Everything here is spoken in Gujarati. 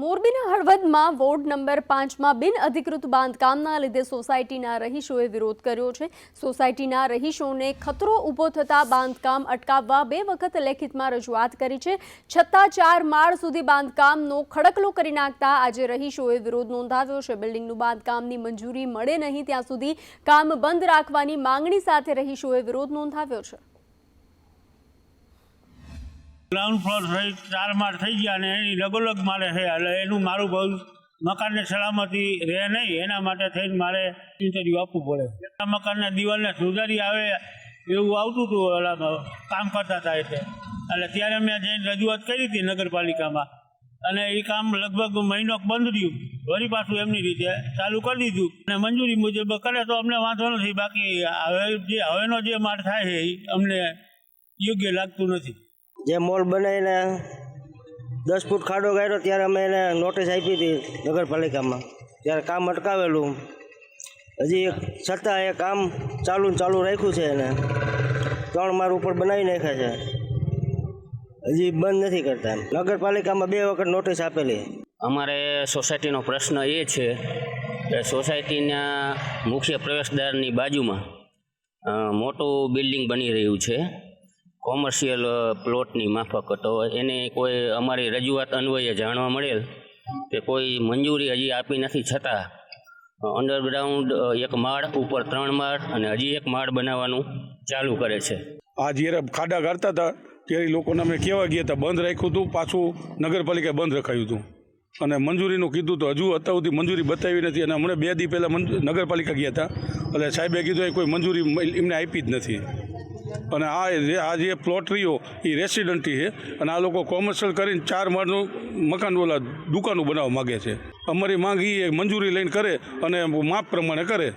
મોરબીના હળવદમાં વોર્ડ નંબર પાંચમાં બિન અધિકૃત બાંધકામના લીધે સોસાયટીના રહીશોએ વિરોધ કર્યો છે. સોસાયટીના રહીશોને ખતરો ઊભો થતા બાંધકામ અટકાવવા બે વખત લેખિતમાં રજૂઆત કરી છે. છતાં ચાર માળ સુધી બાંધકામનો ખડકલો કરી નાખતા આજે રહીશોએ વિરોધ નોંધાવ્યો છે. બિલ્ડિંગનું બાંધકામની મંજૂરી મળે નહીં ત્યાં સુધી કામ બંધ રાખવાની માંગણી સાથે રહીશોએ વિરોધ નોંધાવ્યો છે. ગ્રાઉન્ડ ફ્લોર થઈ ચાર માળ થઈ ગયા અને એની લગોલગ મારે છે. એટલે એનું મારું બહુ મકાનને સલામતી રહે નહીં. એના માટે થઈને મારે ઇન્ટરવ્યૂ આપવું પડે. આ મકાનના દિવાલને સુધારી આવે એવું આવતું હતું. ઓલામાં કામ કરતા હતા એટલે એટલે ત્યારે મેં જઈને રજૂઆત કરી હતી નગરપાલિકામાં. અને એ કામ લગભગ મહિનો બંધ રહ્યું. વળી પાછું એમની રીતે ચાલુ કરી દીધું. અને મંજૂરી મુજબ કરે તો અમને વાંધો નથી. બાકી હવે જે, હવેનો જે માળ થાય છે, એ અમને યોગ્ય લાગતું નથી. જે મોલ બનાવીને દસ ફૂટ ખાડો ગાળ્યો ત્યારે અમે એને નોટિસ આપી હતી નગરપાલિકામાં. ત્યારે કામ અટકાવેલું. હજી છતાં એ કામ ચાલુ ચાલુ રાખ્યું છે એને. ત્રણ માર ઉપર બનાવી નાખ્યા છે. હજી બંધ નથી કરતા નગરપાલિકામાં બે વખત નોટિસ આપેલી. અમારે સોસાયટીનો પ્રશ્ન એ છે કે સોસાયટીના મુખ્ય પ્રવેશદ્વારની બાજુમાં મોટું બિલ્ડિંગ બની રહ્યું છે. કોમર્શિયલ પ્લોટની માફક તો એને કોઈ અમારી રજૂઆત અન્વયે જાણવા મળેલ કે કોઈ મંજૂરી હજી આપી નથી છતાં અંડરગ્રાઉન્ડ એક માળ ઉપર ત્રણ માળ અને હજી એક માળ બનાવવાનું ચાલુ કરે છે. આ જ્યારે ખાડા કરતા હતા, ત્યારે લોકોને અમે કહેવા ગયા હતા, બંધ રાખ્યું હતું પાછું નગરપાલિકાએ બંધ રખાયું હતું અને મંજૂરીનું કીધું તો હજુ અત્યાર સુધી મંજૂરી બતાવી નથી અને હમણાં બે દી પહેલાં નગરપાલિકા ગયા હતા. એટલે સાહેબે કીધું એ કોઈ મંજૂરી એમને આપી જ નથી. અને આ આ જે પ્લોટરીઓ એ રેસિડન્ટી છે. અને આ લોકો કોમર્શિયલ કરીને ચાર માળનું મકાન ઓલા દુકાનો બનાવવા માગે છે. અમારી માંગ એ મંજૂરી લઈને કરે અને માપ પ્રમાણે કરે.